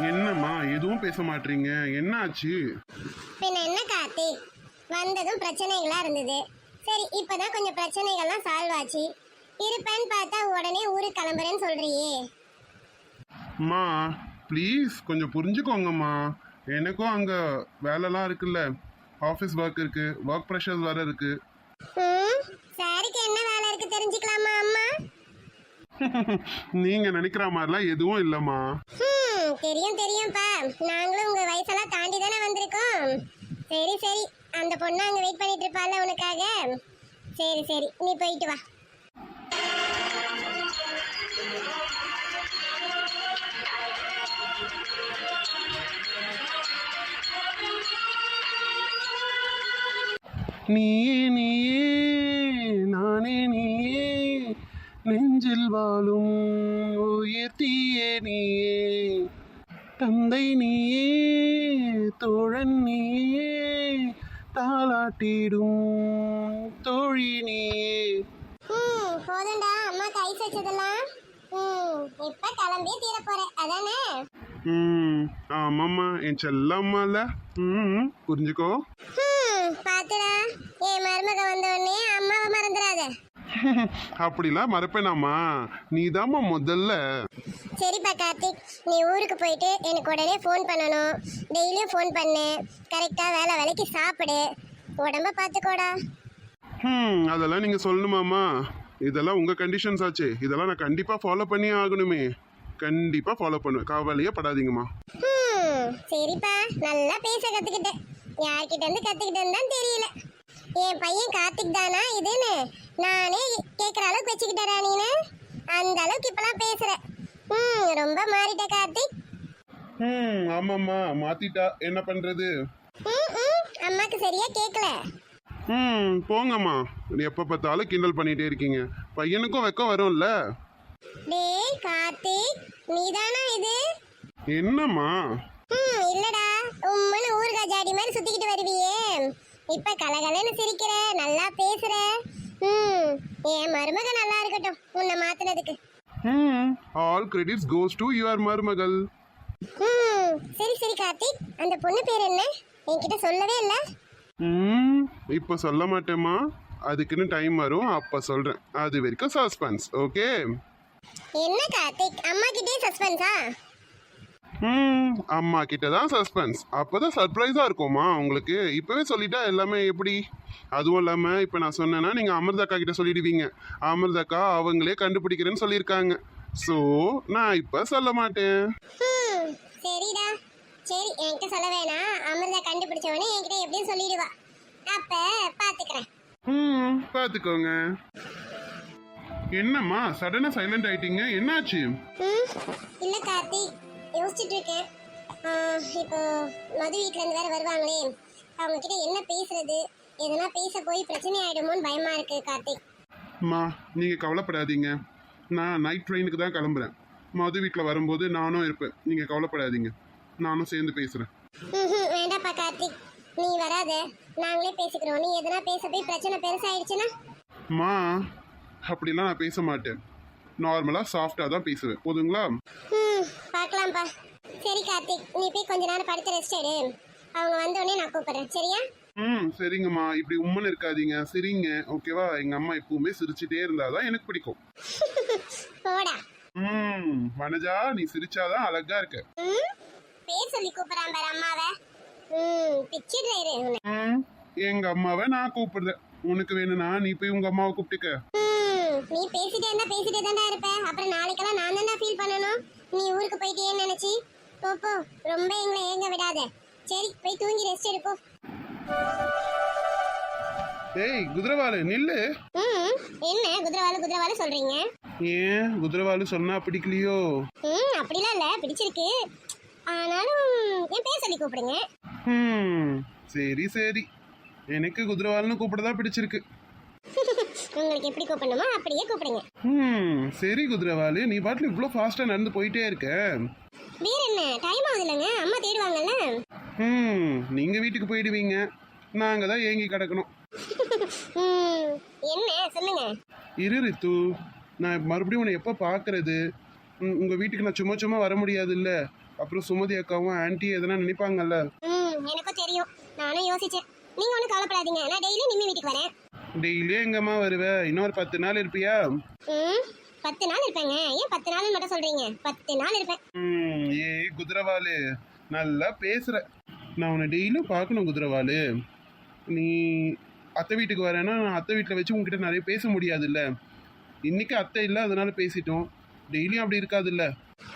என்னம்மா எதுவும் பேச மாட்டீங்க? என்ன ஆச்சு பின்ன என்ன கார்த்திக் வந்ததும் பிரச்சனைகளா இருந்தது. சரி இப்பதான் கொஞ்சம் பிரச்சனைகள்லாம் சால்வ் ஆச்சு. இருப்பேன்னு பார்த்தா உடனே ஊருக்கு கிளம்புறேன்னு சொல்றியே. அம்மா ப்ளீஸ் கொஞ்சம் புரிஞ்சுக்கோங்கம்மா. எனக்கும் அங்கே வேலைலாம் இருக்குல்ல. ஆஃபீஸ் ஒர்க் இருக்கு ஒர்க் ப்ரெஷர்ஸ் வேற இருக்கு. ம் சாருக்கு என்ன வேலை இருக்கு தெரிஞ்சுக்கலாமா அம்மா? நீங்க நினைக்கிற மாதிரிலாம் எதுவும் இல்லைம்மா. தெரியும் தெரியும்ப்பா நாங்களும் உங்க வயசெல்லாம் தாண்டி தானே வந்திருக்கோம். சரி சரி. அந்த பொண்ணு அங்க வெயிட் பண்ணிட்டு இருப்பாள்ல உனக்காக. சரி சரி. நீ போயிட்டு வா. நீயே நீயே நானே நீயே. நெஞ்சில் வாழும் உயர்த்தியே நீயே. தந்தை நீயே தோழன் நீயே தாளாட்டிடும் தோழி நீயே. ம் போதும்டா அம்மா கை வச்சதெல்லாம் ம் இப்ப கிளம்பியே தீர போறேன் அதானே? ம் ஆமாம்மா என் செல்லம்மால. ம் புரிஞ்சுக்கோ. ம் பாத்துடா. என் மருமக வந்த உடனே அம்மாவை மறந்துடாத. அப்படிலாம் மறப்பேனாம்மா. நீதாம்மா முதல்ல. சரிப்பா கார்த்திக் நீ ஊருக்கு போயிட்டு எனக்கு உடனே ஃபோன் பண்ணணும். டெய்லியும் ஃபோன் பண்ணு. கரெக்டாக வேலை வேலைக்கு சாப்பிடு. உடம்ப பார்த்துக்கோடா ம் அதெல்லாம் நீங்கள் சொல்லணுமாம்மா. இதெல்லாம் உங்கள் கண்டிஷன்ஸ் ஆச்சு. இதெல்லாம் நான் கண்டிப்பாக ஃபாலோ பண்ணியே ஆகணுமே. கண்டிப்பாக ஃபாலோ பண்ணுவேன். கவலையே படாதீங்கம்மா. சரிப்பா. நல்லா பேச கற்றுக்கிட்டேன் யார்கிட்ட இருந்து கற்றுக்கிட்டேன்னு தான் தெரியல. என் பையன் கார்த்திக் தானா? இதுன்னு நானே கேட்குற அளவுக்கு வச்சுக்கிட்டேடா நீனு. அந்த அளவுக்கு இப்பெல்லாம் பேசுற. ம் ரொம்ப மாறிட்ட கார்த்திக். ம் ஆமாம்மா மாற்றிட்டா என்ன பண்ணுறது ம் ம் அம்மாக்கு சரியா கேட்கல ம் போங்கம்மா. எப்போ பார்த்தாலும் கிண்டல் பண்ணிகிட்டே இருக்கீங்க. பையனுக்கும் வெக்கம் வரும்ல? டேய் கார்த்திக் நீதானா இது? என்னம்மா? ம் இல்லடா. உம்முன்னு ஊறுகாய் ஜாடி மாதிரி சுத்திக்கிட்டு வருவியே. இப்ப கலகலன்னு சிரிக்கிற நல்லா பேசுற. ம் என் மருமக நல்லா இருக்கட்டும் உன்னை மாத்துனதுக்கு. ம் all credits goes to your மருமகள். ம் சரி சரி கார்த்திக் அந்த பொண்ணு பேர் என்ன? என்கிட்ட சொல்லவே இல்ல. ம் இப்போ சொல்ல மாட்டேம்மா. அதுக்குன்னு டைம் வரும் அப்போ சொல்கிறேன் அது வரைக்கும் சஸ்பென்ஸ் ஓகே என்ன கார்த்திக் அம்மா கிட்டே சஸ்பென்ஸா ம் அம்மா கிட்ட தான் சஸ்பென்ஸ் அப்பதான் சர்ப்ரைஸா இருக்குமா உங்களுக்கு. இப்பவே சொல்லிட்டா எல்லாமே எப்படி? அதுவும் இல்லாம இப்ப நான் சொன்னேன்னா நீங்க அமிர்தக்கா கிட்ட சொல்லிடுவீங்க. அமிர்தக்கா அவங்களே கண்டுபிடிக்கிறேன்னு சொல்லியிருக்காங்க. ஸோ நான் இப்ப சொல்ல மாட்டேன். சரிடா. சரி என்கிட்ட சொல்ல வேணாம். அமிர்தா கண்டுபிடிச்சவனே என்கிட்ட எப்படியும் சொல்லிடுவா. அப்ப பாத்துக்கிறேன். ம் பார்த்துக்கோங்க என்னம்மா சடனா சைலண்ட் ஆயிட்டீங்க. என்னாச்சு? இல்ல கார்த்திக் யோசிச்சுட்டு இருக்கேன் இப்போ மது வீட்ல இருந்து வேற வருவாங்களே. அவங்க கிட்ட என்ன பேசுறது? எதனா பேச போய் பிரச்சனை ஆயிடுமோன்னு பயமா இருக்கு கார்த்திக். அம்மா நீங்க கவலைப்படாதீங்க. நான் நைட் ட்ரெயினுக்கு தான் கிளம்புறேன். மது வீட்டில் வரும்போது நானும் இருப்பேன். நீங்க கவலைப்படாதீங்க. நானும் சேர்ந்து பேசுறேன். ம்ஹும், வேண்டாப்பா கார்த்திக். நீ வராத. நாங்களே பேசிக்கிறோம். நீ எதனா பேச போய் பிரச்சனை பெருசாயிடுச்சுன்னா? அம்மா அப்படிலாம் நான் பேச மாட்டேன். நார்மலாக சாஃப்டாக தான் பேசுவேன். போதுங்களா ம் பார்க்கலாம்ப்பா. சரி கார்த்திக் நீ போய் கொஞ்ச நேரம் படுத்து ரெஸ்ட் எடு. அவங்க வந்த உடனே நான் கூப்பிடுறேன். சரியா? ம் சரிங்கம்மா. இப்படி உம்மன் இருக்காதீங்க. சிரிங்க ஓகேவா எங்கள் அம்மா எப்பவுமே சிரிச்சிட்டே இருந்தாதான் எனக்கு பிடிக்கும். போடா. ம் வனஜா நீ சிரிச்சாதான் அழகா இருக்க. ம் பேர் சொல்லி கூப்பிடுறான் பாரு அம்மாவை. ம் உன்னை ம் எங்க அம்மாவை நான் கூப்பிடுறேன். உனக்கு வேணும்னா நீ போய் உங்க அம்மாவை கூப்பிட்டுக்க. ம், நீ பேசிட்டே இருந்தா பேசிட்டே தான்டா இருப்ப. அப்புறம் நாளைக்கெல்லாம் நான் தான்டா ஃபீல் பண்ணணும். நீ ஊருக்கு போயிட்டேன்னு நினைச்சி? போ போ. ரொம்ப எங்களை ஏங்க விடாத. சரி போய் தூங்கி ரெஸ்ட் எடுப்போ. ஏய் குதிரவாலு நில்லு. ம் என்ன குதிரவாலு குதிரவாலு சொல்றீங்க? ஏன் குதிரவாலு சொன்னா பிடிக்கலையோ? ம் அப்படிலாம் இல்ல பிடிச்சிருக்கு. ஆனாலும் என் பேர் சொல்லி கூப்பிடுங்க. ம் சரி சரி. எனக்கு குதிரவாலுன்னு கூப்பிடதான் பிடிச்சிருக்கு. உங்களுக்கு எப்படி கூப்பிடணுமோ அப்படியே கூப்பிடுங்க. ம் சரி குதிரவாலு நீ பாட்டுல இவ்வளோ ஃபாஸ்ட்டாக நடந்து போயிட்டே இருக்க. வேற என்ன? டைம் ஆகுது இல்லைங்க அம்மா தேடுவாங்கல்ல? ம் நீங்கள் வீட்டுக்கு போயிடுவீங்க. நாங்கள் தான் ஏங்கி கிடக்கணும். ம், என்ன? சொல்லுங்க. இரு ரித்து நான் மறுபடியும் உன்னை எப்போ பார்க்கறது உங்கள் வீட்டுக்கு நான் சும்மா சும்மா வர முடியாது இல்லை அப்புறம் சுமதி அக்காவும் ஆன்ட்டி எதனா நினைப்பாங்கல்ல? ம் எனக்கும் தெரியும். நானும் யோசிச்சேன். நீங்க ஒன்றும் கவலைப்படாதீங்க. நான் டெய்லி நிம்மி வீட்டுக்கு வரேன். டெய்லியும் எங்கம்மா வருவ? இன்னொரு பத்து நாள் இருப்பியா? ம் பத்து நாள் இருப்பேங்க. ஏன் பத்து நாள் மட்டும் சொல்றீங்க? பத்து நாள் இருப்பேன். ம், ஏய் குதிரவாலு நல்லா பேசுற. நான் உன்னை டெய்லியும் பார்க்கணும் குதிரவாலு நீ அத்தை வீட்டுக்கு வரேன்னா நான் அத்தை வீட்டில் வச்சு உங்ககிட்ட நிறைய பேச முடியாதுல்ல. இன்னைக்கு அத்தை இல்லை அதனால பேசிட்டோம். டெய்லியும் அப்படி இருக்காதுல்ல.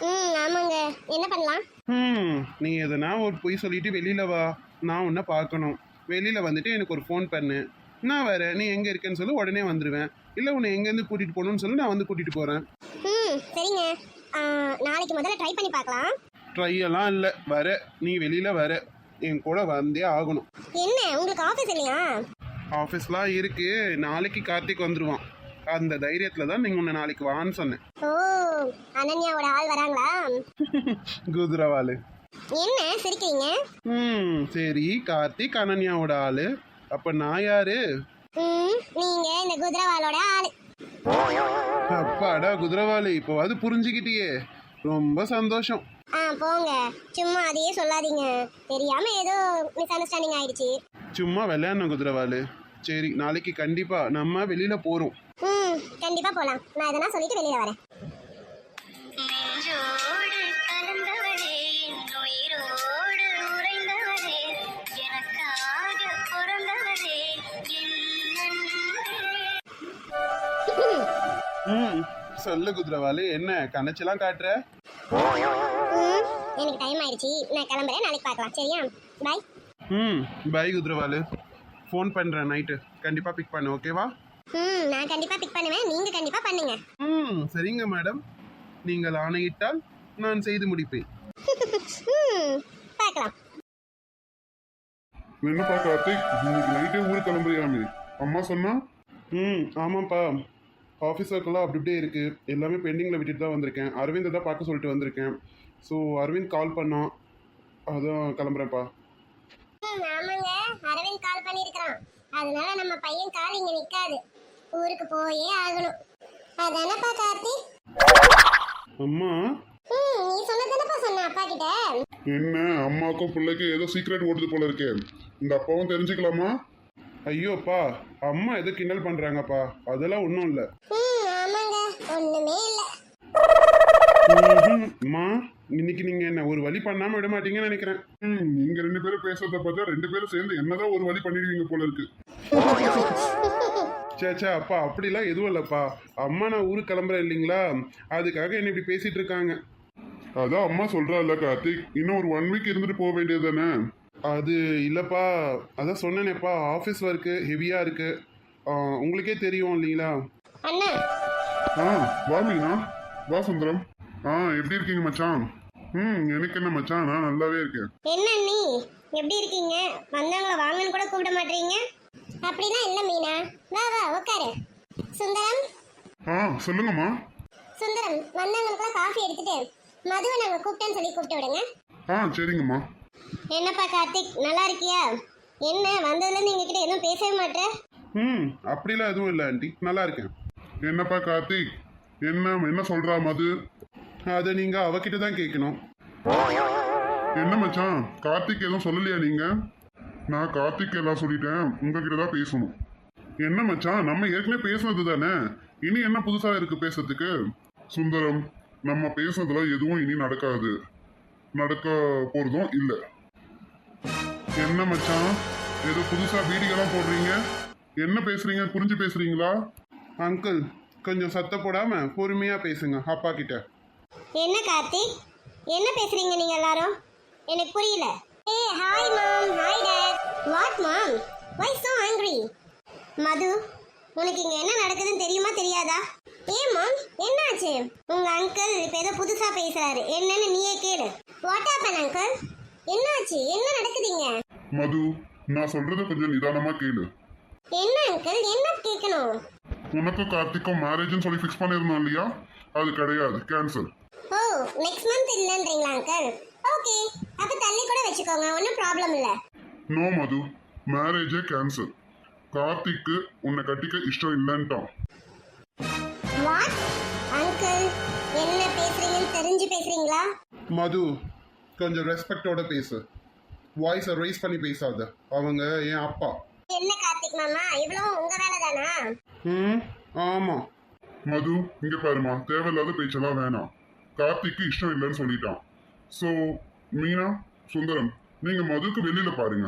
ம் ஆமாங்க. என்ன பண்ணலாம்? ம் நீ எதனா ஒரு பொய் சொல்லிட்டு வெளியில வா. நான் உன்னை பார்க்கணும். வெளியில வந்துட்டு எனக்கு ஒரு ஃபோன் பண்ணு. நான் வரேன் நீ எங்க இருக்கேன்னு சொல்லி உடனே வந்துடுவேன் இல்லை உன்னை எங்கேருந்து கூட்டிட்டு போகணும்னு சொல்லி நான் வந்து கூட்டிட்டு போறேன். ம் சரிங்க. நாளைக்கு முதல்ல ட்ரை பண்ணி பார்க்கலாம். ட்ரை எல்லாம் இல்லை வர. நீ வெளியில வர. என் கூட வந்தே ஆகணும். என்ன உங்களுக்கு ஆஃபீஸ் இல்லையா? ஆஃபீஸ்லாம் இருக்கு. நாளைக்கு கார்த்திக் வந்துருவான். அந்த தைரியத்துல தான் நீங்க உன்னை நாளைக்கு வான்னு சொன்னேன். ஓ அனன்யாவோட ஆள் வராங்களா? குதிரவாலு என்ன சிரிக்கிறீங்க? ம் சரி கார்த்திக் அனன்யாவோட ஆளு. அப்ப நான் யாரு? நீங்க இந்த குதிரவாலோட ஆளு. அப்பாடா குதிரவாலி இப்போவாது புரிஞ்சுக்கிட்டியே. ரொம்ப சந்தோஷம். ஆ போங்க. சும்மா அதையே சொல்லாதீங்க. தெரியாம ஏதோ மிஸ் அண்டர்ஸ்டாண்டிங் ஆயிடுச்சு. சும்மா விளையாடணும் குதிரவாலு சரி நாளைக்கு கண்டிப்பா நம்ம வெளியில போறோம். ம் கண்டிப்பா போலாம். நான் எதனா சொல்லிட்டு வெளியில வரேன். ம். சொல்லு குதிரவாலு என்ன கணச்செல்லாம் காட்டுற? ம். எனக்கு டைம் ஆயிடுச்சு. நான் கிளம்புறேன். நாளைக்கு பார்க்கலாம். சரியா? பாய் ம். பை குதிரவாலு. ஃபோன் பண்றேன் நைட்டு கண்டிப்பா பிக் பண்ணு ஓகேவா ம். நான் கண்டிப்பா பிக் பண்ணுவேன். நீங்க கண்டிப்பா பண்ணுங்க. ம். சரிங்க மேடம் நீங்கள் ஆணையிட்டால் நான் செய்து முடிப்பேன். ம். பார்க்கலாம். என்னப்பா கார்த்திக் இன்னைக்கு நைட்டே ஊருக்கு கிளம்புறியாமே அம்மா சொன்னா? ம். ஆமாப்பா. ஆஃபீஸ் ஒர்க்கெல்லாம் அப்படி இப்படியே இருக்குது எல்லாமே பெண்டிங்கில் விட்டுட்டு தான் வந்திருக்கேன். அரவிந்தை தான் பார்க்க சொல்லிட்டு வந்திருக்கேன். ஸோ அரவிந்த் கால் பண்ணான் அதான் கிளம்புறேன்ப்பா. ஆமாங்க. அரவிந்த் கால் பண்ணியிருக்கிறான் அதனால நம்ம பையன் கால் இங்க நிக்காது. ஊருக்கு போயே ஆகணும். அதானப்பா கார்த்தி? அம்மா? ம் நீ சொன்னதானப்பா சொன்ன அப்பா கிட்ட? என்ன? அம்மாக்கும் பிள்ளைக்கும் ஏதோ சீக்ரெட் ஓடுது போல இருக்கே. இந்த அப்பாவும் தெரிஞ்சுக்கலாமா? ஐயோப்பா அம்மா எதோ கிண்டல் பண்ணுறாங்கப்பா அதெல்லாம் ஒன்றும் இல்லை. ம் ஆமாங்க. ஒண்ணுமே இல்ல. அம்மா இன்னைக்கு நீங்கள் என்ன ஒரு வழி பண்ணாமல் விட மாட்டீங்கன்னு நினைக்கிறேன். ம் நீங்க ரெண்டு பேரும் பேசுறத பார்த்தா ரெண்டு பேரும் சேர்ந்து என்னதான் ஒரு வழி பண்ணிடுவீங்க போல இருக்கு. சே சே அப்பா அப்படிலாம் எதுவும் இல்லைப்பா. அம்மா நான் ஊருக்கு கிளம்புறேன் இல்லைங்களா? அதுக்காக என்ன இப்படி பேசிட்டு இருக்காங்க. அதான் அம்மா சொல்றாள்ல கார்த்திக். இன்னும் ஒரு ஒன் வீக் இருந்துட்டு போக வேண்டியது தானே? அது இல்லைப்பா அதான் சொன்னேனேப்பா ஆஃபீஸ் ஒர்க்கு ஹெவியாக இருக்குது உங்களுக்கே தெரியும் இல்லைங்களா? அண்ணா. ஆ வா மீனா. வா சுந்தரம். ஆ எப்படி இருக்கீங்க மச்சான்? ம் எனக்கு என்ன மச்சான்? நான் நல்லாவே இருக்கேன். என்ன நீ எப்படி இருக்கீங்க? வந்தவங்கள வாங்கன்னு கூட கூப்பிட மாட்டீங்க? அப்படிலாம் இல்ல மீனா. வா வா உட்காரு சுந்தரம். ஆ சொல்லுங்கம்மா. சுந்தரம் வந்தவங்களுக்குலாம் காஃபி எடுத்துட்டு மதுவை நாங்க கூப்பிட்டேன்னு சொல்லி கூப்பிட்டு விடுங்க. ஆ சரிங்கம்மா. என்னப்பா கார்த்திக் நல்லா இருக்கியா? என்ன வந்ததுலேருந்து எங்ககிட்ட எதுவும் பேசவே மாட்டேன் ம் அப்படிலாம் எதுவும் இல்லை ஆண்டி. நல்லா இருக்கேன். என்னப்பா கார்த்திக்? என்ன என்ன சொல்றா மது? அதை நீங்கள் அவகிட்ட தான் கேட்கணும் என்ன மச்சான் கார்த்திக் எதுவும் சொல்லலையா நீங்க? நான் கார்த்திக் எல்லாம் சொல்லிட்டேன் உங்ககிட்ட தான் பேசணும். என்ன மச்சான் நம்ம ஏற்கனவே பேசுனது தானே? இனி என்ன புதுசா இருக்கு பேசுறதுக்கு? சுந்தரம் நம்ம பேசுனதுல எதுவும் இனி நடக்காது. நடக்க போறதும் இல்லை. என்ன மச்சான்? ஏதோ புதுசாக வீடியோலாம் போடுறீங்க? என்ன பேசுறீங்க? புரிஞ்சு பேசுறீங்களா? அங்கிள் கொஞ்சம் சத்த போடாமல் பொறுமையாக பேசுங்க அப்பா கிட்ட. என்ன கார்த்திக் என்ன பேசுறீங்க நீங்க எல்லாரும்? எனக்கு புரியல. ஏ hi mom hi dad what mom why so angry Madhu உனக்கு இங்க என்ன நடக்குதுன்னு தெரியுமா தெரியாதா? ஏ மாம் என்னாச்சு? உங்க அங்கிள் இப்ப ஏதோ புதுசா பேசுறாரு. என்னன்னு நீயே கேளு. வாட் ஹேப்பன் அங்கிள் என்னாச்சு? என்ன நடக்குதுங்க? மது நான் சொல்றத கொஞ்சம் நிதானமா கேளு. என்ன அங்கிள் என்ன கேட்கணும் உனக்கு கார்த்திக்கும் மேரேஜ்னு சொல்லி ஃபிக்ஸ் பண்ணியிருந்தோம் இல்லையா? அது கிடையாது. கேன்சல் ஓ நெக்ஸ்ட் மந்த் இல்லைன்றீங்களா அங்கிள் ஓகே அப்ப தள்ளி கூட வச்சுக்கோங்க. ஒன்றும் ப்ராப்ளம் இல்லை. நோ மது. மேரேஜே கேன்சல் கார்த்திக்கு உன்னை கட்டிக்க இஷ்டம் இல்லைன்ட்டான். வாட் அங்கிள் என்ன பேசுறீங்கன்னு தெரிஞ்சு பேசுறீங்களா? மது கொஞ்சம் ரெஸ்பெக்டோட பேசு. வாய்ஸை ரைஸ் பண்ணி பேசாத. அவங்க என் அப்பா. என்ன கார்த்திக் மாமா? இவ்வளவு உங்க வேலை தானா ம் ஆமாம் மது இங்க பாருமா தேவையில்லாத பேச்செல்லாம் வேணாம். கார்த்திக்கு இஷ்டம் இல்லைன்னு சொல்லிட்டான். ஸோ மீனா சுந்தரம் நீங்க மதுக்கு வெளியில பாருங்க.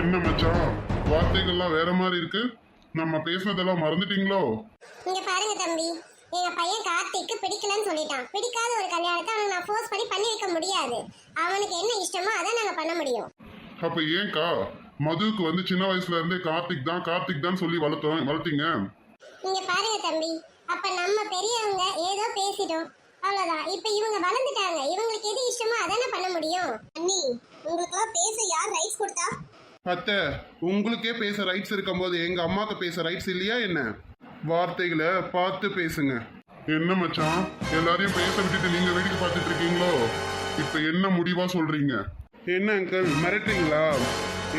என்ன மச்சான்? வார்த்தைகள்லாம் வேற மாதிரி இருக்கு. நம்ம பேசுனதெல்லாம் மறந்துட்டீங்களோ? இங்க பாருங்க தம்பி. எங்க பையன் கார்த்திக்கு பிடிக்கலன்னு சொல்லிட்டான். பிடிக்காத ஒரு கல்யாணத்தை அவனுக்கு நான் ஃபோர்ஸ் பண்ணி பண்ணி வைக்க முடியாது. அவனுக்கு என்ன இஷ்டமோ அதை நாங்க பண்ண முடியும். அப்ப ஏன்க்கா? மதுவுக்கு வந்து சின்ன வயசுல இருந்தே கார்த்திக் தான் கார்த்திக் தான் சொல்லி வளர்த்தோம் வளர்த்தீங்க? இங்க பாருங்க தம்பி அப்ப நம்ம பெரியவங்க ஏதோ பேசிட்டோம். அவ்வளவுதான். இப்ப இவங்க வளர்ந்துட்டாங்க. இவங்களுக்கு எது இஷ்டமோ அதானே பண்ண முடியும். அண்ணி உங்களுக்குலாம் பேச யார் ரைட்ஸ் கொடுத்தா? அத்தை உங்களுக்கே பேச ரைட்ஸ் இருக்கும்போது எங்கள் அம்மாவுக்கு பேச ரைட்ஸ் இல்லையா என்ன? வார்த்தைகளை பார்த்து பேசுங்க. என்ன மச்சான்? எல்லாரையும் பேச விட்டுட்டு நீங்க வேடிக்கை பார்த்துட்டு இருக்கீங்களோ? இப்ப என்ன முடிவா சொல்றீங்க? என்ன அங்கிள் மிரட்டுறீங்களா?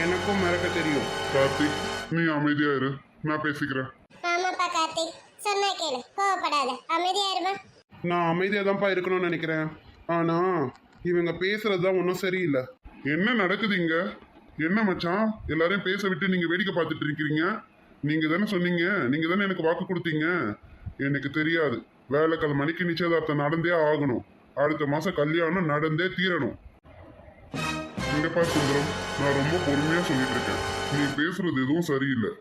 எனக்கும் மிரட்ட தெரியும். கார்த்திக் நீ அமைதியா இரு. நான் பேசிக்கிறேன். ஆமாப்பா கார்த்திக். சொன்னா கேளு. கோவப்படாத. அமைதியா இருமா? நான் அமைதியாக தான்ப்பா இருக்கணும்னு நினைக்கிறேன். ஆனால் இவங்க பேசுறது தான் ஒன்றும் சரியில்லை. என்ன நடக்குது இங்க? என்ன மச்சான்? எல்லாரையும் பேச விட்டு நீங்க வேடிக்கை பார்த்துட்டு இருக்கீங்க. நீங்க தானே சொன்னீங்க? நீங்க தானே எனக்கு வாக்கு கொடுத்தீங்க? எனக்கு தெரியாது. வேலைக்கிழமை மணிக்கு நிச்சயதார்த்தம் நடந்தே ஆகணும். அடுத்த மாசம் கல்யாணம் நடந்தே தீரணும். இங்கப்பா சுந்தரம் நான் ரொம்ப பொறுமையா சொல்லிட்டு இருக்கேன். நீ பேசுறது எதுவும் சரியில்லை.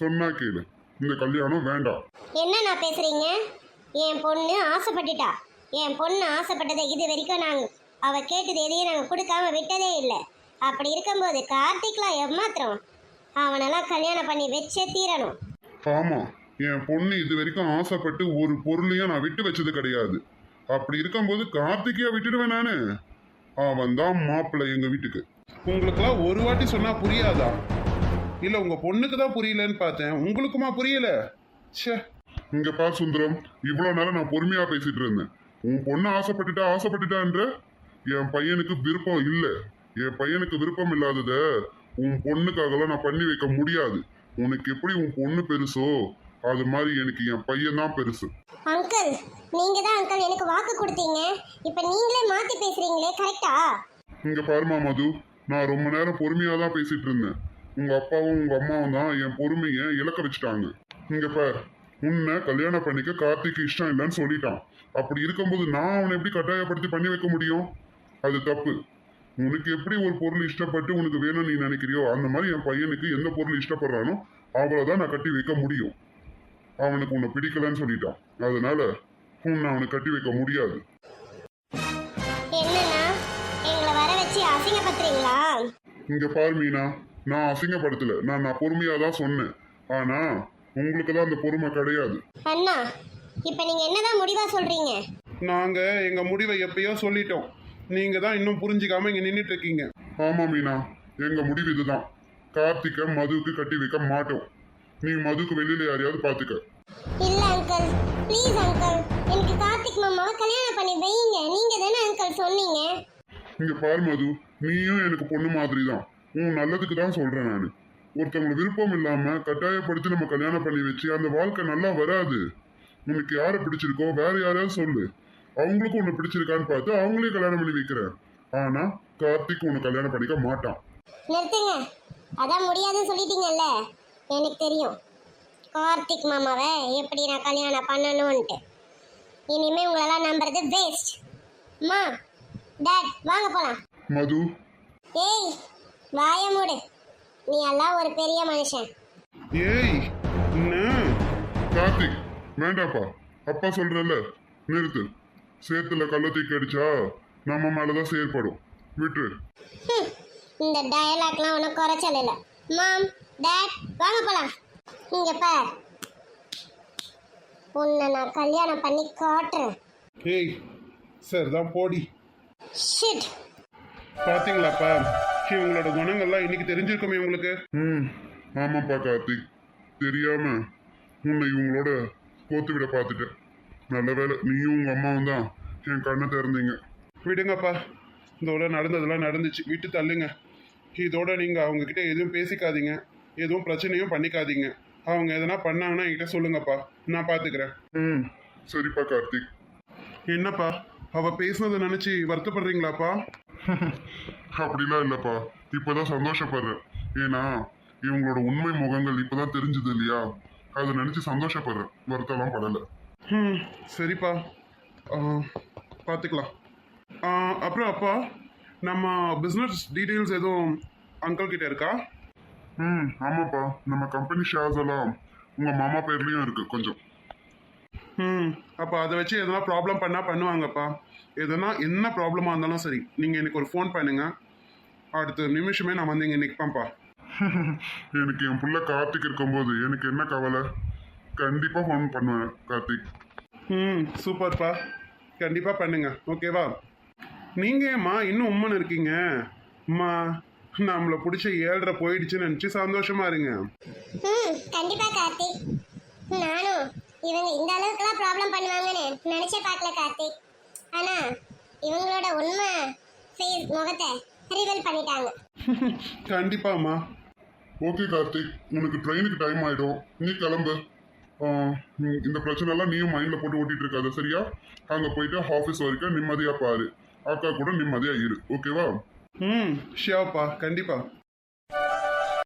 சொன்னா கேளு. இந்த கல்யாணம் வேண்டாம். என்ன நான் பேசுறீங்க? என் பொண்ணு ஆசைப்பட்டுட்டா. என் பொண்ணு ஆசைப்பட்டதை இது வரைக்கும் நாங்கள் அவ கேட்டது எதையும் நாங்கள் கொடுக்காம விட்டதே இல்லை. அப்படி இருக்கும்போது கார்த்திக்லாம் எம்மாத்திரம் அவனெல்லாம் கல்யாணம் பண்ணி வச்சே தீரணும். ஆமா என் பொண்ணு இது வரைக்கும் ஆசைப்பட்டு ஒரு பொருளையும் நான் விட்டு வச்சது கிடையாது. அப்படி இருக்கும்போது கார்த்திகையா விட்டுடுவேன் நானு. அவன் தான் மாப்பிள்ளை எங்க வீட்டுக்கு. உங்களுக்குலாம் ஒரு வாட்டி சொன்னால் புரியாதா? இல்லை உங்கள் பொண்ணுக்கு தான் புரியலன்னு பார்த்தேன். உங்களுக்குமா புரியல? ச்சே. இங்க பா சுந்தரம் இவ்வளவு நேரம் நான் பொறுமையா பேசிட்டு இருந்தேன். உன் பொண்ணு ஆசைப்பட்டுட்டா ஆசைப்பட்டுட்டான்ற? என் பையனுக்கு விருப்பம் இல்ல. என் பையனுக்கு விருப்பம் இல்லாதத உன் பொண்ணுக்காகலாம் நான் பண்ணி வைக்க முடியாது. உனக்கு எப்படி உன் பொண்ணு பெருசோ அது மாதிரி எனக்கு என் பையன் தான் பெருசு. அங்கிள் நீங்க தான் அங்கிள் எனக்கு வாக்கு கொடுத்தீங்க. இப்போ நீங்களே மாத்தி பேசுறீங்களே கரெக்டா இங்க பாருமா மது நான் ரொம்ப நேரம் பொறுமையா தான் பேசிட்டு இருந்தேன். உங்க அப்பாவும் உங்க அம்மாவும் தான் என் பொறுமையை இழக்க வச்சுட்டாங்க. இங்க பார் உன்னை கல்யாணம் பண்ணிக்க கார்த்திக் இஷ்டம் இல்லைன்னு சொல்லிட்டான். அப்படி இருக்கும்போது நான் அவனை எப்படி கட்டாயப்படுத்தி பண்ணி வைக்க முடியும்? அது தப்பு. உனக்கு எப்படி ஒரு பொருள் இஷ்டப்பட்டு உனக்கு வேணும்னு நீ நினைக்கிறியோ அந்த மாதிரி என் பையனுக்கு எந்த பொருள் இஷ்டப்படுறானோ அவ்வளோதான் நான் கட்டி வைக்க முடியும். அவனுக்கு உன்னை பிடிக்கலன்னு சொல்லிட்டான். அதனால உன்னை அவனுக்கு கட்டி வைக்க முடியாது. இங்க பார் மீனா நான் அசிங்கப்படுத்தல. நான் நான் பொறுமையா தான் சொன்னேன். ஆனா உங்களுக்கு தான் அந்த பொறுமை கிடையாது. அண்ணா இப்போ நீங்க என்னதான் முடிவா சொல்றீங்க? நாங்கள் எங்கள் முடிவை எப்பயோ சொல்லிட்டோம். நீங்கள் தான் இன்னும் புரிஞ்சிக்காம இங்கே நின்றுட்டு இருக்கீங்க ஆமா மீனா. எங்க முடிவு இதுதான். கார்த்திகை மதுவுக்கு கட்டி வைக்க மாட்டோம். நீ மதுக்கு வெளியில யாரையாவது பாத்துக்க. இல்ல அங்கிள் ப்ளீஸ் அங்கிள் எனக்கு கார்த்திக் மாமாவை கல்யாணம் பண்ணி வைங்க. நீங்க தானே அங்கிள் சொன்னீங்க? இங்க பார் மது. நீயும் எனக்கு பொண்ணு மாதிரி தான் உன் நல்லதுக்கு தான் சொல்றேன் நான். ஒருத்தவங்க விருப்பம் இல்லாம கட்டாயப்படுத்தி நம்ம கல்யாணம் பண்ணி வச்சு அந்த வாழ்க்கை நல்லா வராது. உனக்கு யாரை பிடிச்சிருக்கோ வேற யாரையாவது சொல்லு. அவங்களுக்கும் உன்னை பிடிச்சிருக்கான்னு பார்த்து அவங்களே கல்யாணம் பண்ணி வைக்கிறேன். ஆனா கார்த்திக் உன்னை கல்யாணம் பண்ணிக்க மாட்டான். நிறுத்துங்க. அதான் முடியாதுன்னு சொல்லிட்டீங்கல்ல? எனக்கு தெரியும். கார்த்திக் மாமாவை எப்படி நான் கல்யாணம் பண்ணணும்ன்ட்டு. இனிமே உங்களெல்லாம் நம்புறது வேஸ்ட் அம்மா டாட் வாங்க போலாம். மது. ஏய் வாய மூடு. நீ எல்லாம் ஒரு பெரிய மனுஷன். ஏய் என்ன? கார்த்திக் வேண்டாப்பா. அப்பா சொல்றல நிறுத்து. சேத்துல கள்ள தூக்கி அடிச்சா நம்ம மேலதான் செயற்படும். விட்டு ஹம், இந்த டயலாக்லாம் ஒன்றும் குறைச்சல் இல்லை. மாம் டாட் வாங்க போலாம். இங்க பார். உன்னை நான் கல்யாணம் பண்ணி காட்டுறேன். ஏய் சார் தான் போடி. ஷிட் பார்த்தீங்களாப்பா இவங்களோட குணங்கள்லாம் இன்னைக்கு தெரிஞ்சிருக்குமே உங்களுக்கு? ம் ஆமாப்பா கார்த்திக். தெரியாம உன்னை இவங்களோட கோத்து விட பார்த்துட்டேன். நல்ல வேலை. நீயும் உங்க அம்மாவும் தான் என் கண்ணை திறந்தீங்க. விடுங்கப்பா. இதோட நடந்ததெல்லாம் நடந்துச்சு. விட்டு தள்ளுங்க. இதோட நீங்கள் அவங்கக்கிட்ட எதுவும் பேசிக்காதீங்க. எதுவும் பிரச்சனையும் பண்ணிக்காதீங்க. அவங்க எதனா பண்ணாங்கன்னா என்கிட்ட சொல்லுங்கப்பா. நான் பார்த்துக்கிறேன் ம். சரிப்பா கார்த்திக். என்னப்பா? அவ பேசுனதை நினைச்சு வருத்தப்படுறீங்களாப்பா? அப்படிலாம் இல்லப்பா. இப்பதான் சந்தோஷப்படுறேன். ஏன்னா இவங்களோட உண்மை முகங்கள் இப்பதான் தெரிஞ்சது இல்லையா? அதை நினைச்சு சந்தோஷப்படுறேன். வருத்தம்லாம் படல. ம் சரிப்பா. பார்த்துக்கலாம் அப்புறம் அப்பா நம்ம பிஸ்னஸ் டீட்டெயில்ஸ் எதுவும் அங்கிள் கிட்ட இருக்கா? ம் ஆமாப்பா. நம்ம கம்பெனி ஷேர்ஸ் எல்லாம் உங்க மாமா பேர்லயும் இருக்கு கொஞ்சம். ம் அப்போ அதை வச்சு எதனா ப்ராப்ளம் பண்ணால் பண்ணுவாங்கப்பா. எதனா என்ன ப்ராப்ளமாக இருந்தாலும் சரி நீங்கள் எனக்கு ஒரு ஃபோன் பண்ணுங்க. அடுத்த நிமிஷமே நான் வந்து இங்கே நிற்பேன்ப்பா எனக்கு என் புள்ள கார்த்திக் இருக்கும்போது எனக்கு என்ன கவலை? கண்டிப்பா ஃபோன் பண்ணுவேன் கார்த்திக். ம் சூப்பர்ப்பா. கண்டிப்பாக பண்ணுங்க ஓகேவா? நீங்கள் ஏம்மா இன்னும் உம்மன் இருக்கீங்க? அம்மா நம்மளை பிடிச்ச ஏழ்ரை போயிடுச்சுன்னு நினச்சி சந்தோஷமா இருங்க. ம் கண்டிப்பா கார்த்திக். நானும் இவங்க இந்த அளவுக்குலாம் ப்ராப்ளம் பண்ணுவாங்கன்னு நினைச்சே பார்க்கல கார்த்திக். ஆனா இவங்களோட உண்மை ஃபேஸ் முகத்தை ரிவீல் பண்ணிட்டாங்க. கண்டிப்பாம்மா. ஓகே கார்த்திக் உனக்கு ட்ரெயினுக்கு டைம் ஆயிடும். நீ கிளம்பு. இந்த பிரச்சனை எல்லாம் நீயும் மைண்ட்ல போட்டு ஓட்டிட்டு இருக்காத சரியா? அங்க போயிட்டு ஆஃபீஸ் வரைக்கும் நிம்மதியா பாரு. அக்கா கூட நிம்மதியா இரு. ஓகேவா ம் ஷியாப்பா கண்டிப்பாக